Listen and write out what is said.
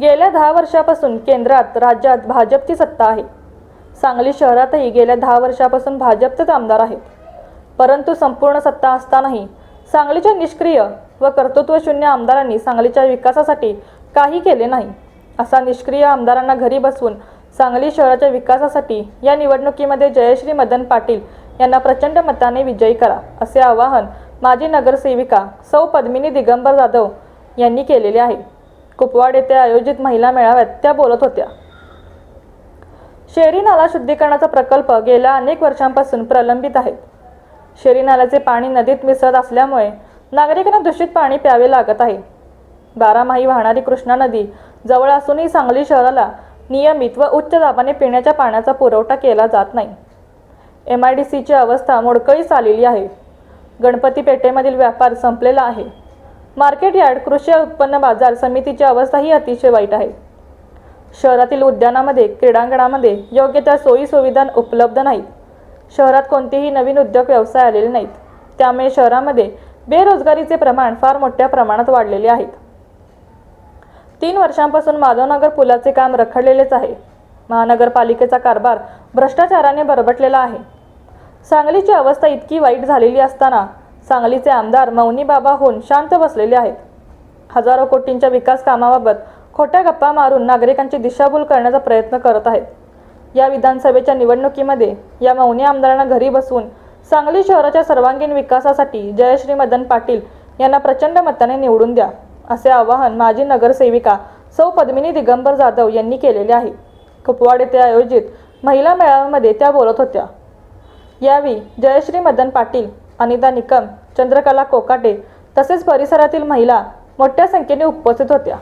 गेल्या दहा वर्षापासून केंद्रात राज्यात भाजपची सत्ता आहे. सांगली शहरातही गेल्या दहा वर्षापासून भाजपचेच आमदार आहेत. परंतु संपूर्ण सत्ता असतानाही सांगलीच्या निष्क्रिय व कर्तृत्वशून्य आमदारांनी सांगलीच्या विकासासाठी काही केले नाही. असा निष्क्रिय आमदारांना घरी बसवून सांगली शहराच्या विकासासाठी या निवडणुकीमध्ये जयश्री मदन पाटील यांना प्रचंड मताने विजयी करा असे आवाहन माजी नगरसेविका सौ पद्मिनी दिगंबर जाधव यांनी केलेले आहे. कुपवाड येथे आयोजित महिला मेळाव्यात त्या बोलत होत्या. शेरी नाला शुद्धीकरणाचा प्रकल्प गेल्या अनेक वर्षांपासून प्रलंबित आहे. शेरी नाल्याचे पाणी नदीत मिसळत असल्यामुळे नागरिकांना दूषित पाणी प्यावे लागत आहे. बारामाही वाहणारी कृष्णा नदी जवळ असूनही सांगली शहराला नियमित व उच्च दाबाने पिण्याच्या पाण्याचा पुरवठा केला जात नाही. एम आय डी सीची अवस्था मोडकळीस आलेली आहे. गणपती पेठेमधील व्यापार संपलेला आहे. मार्केट यार्ड कृषी उत्पन्न बाजार समितीची अवस्थाही अतिशय वाईट आहे. शहरातील उद्यानामध्ये क्रीडांगणामध्ये योग्य त्या सोयी सुविधा उपलब्ध नाहीत. शहरात कोणतेही नवीन उद्योग व्यवसाय आलेले नाहीत. त्यामुळे शहरामध्ये बेरोजगारीचे प्रमाण फार मोठ्या प्रमाणात वाढलेले आहेत. तीन वर्षांपासून माधवनगर पुलाचे काम रखडलेलेच आहे. महानगरपालिकेचा कारभार भ्रष्टाचाराने बरबटलेला आहे. सांगलीची अवस्था इतकी वाईट झालेली असताना सांगलीचे आमदार मौनी बाबा होऊन शांत बसलेले आहेत. हजारो कोटींच्या विकास कामाबाबत खोट्या गप्पा मारून नागरिकांची दिशाभूल करण्याचा प्रयत्न करत आहेत. या विधानसभेच्या निवडणुकीमध्ये या मौनी आमदारांना घरी बसवून सांगली शहराच्या सर्वांगीण विकासासाठी जयश्री मदन पाटील यांना प्रचंड मताने निवडून द्या असे आवाहन माजी नगरसेविका सौ पद्मिनी दिगंबर जाधव यांनी केलेले आहे. कुपवाड येथे आयोजित महिला मेळाव्यामध्ये त्या बोलत होत्या. यावेळी जयश्री मदन पाटील अनिता निकम चंद्रकला कोकाटे तसेच परिसरातील महिला मोठ्या संख्येने उपस्थित होत्या.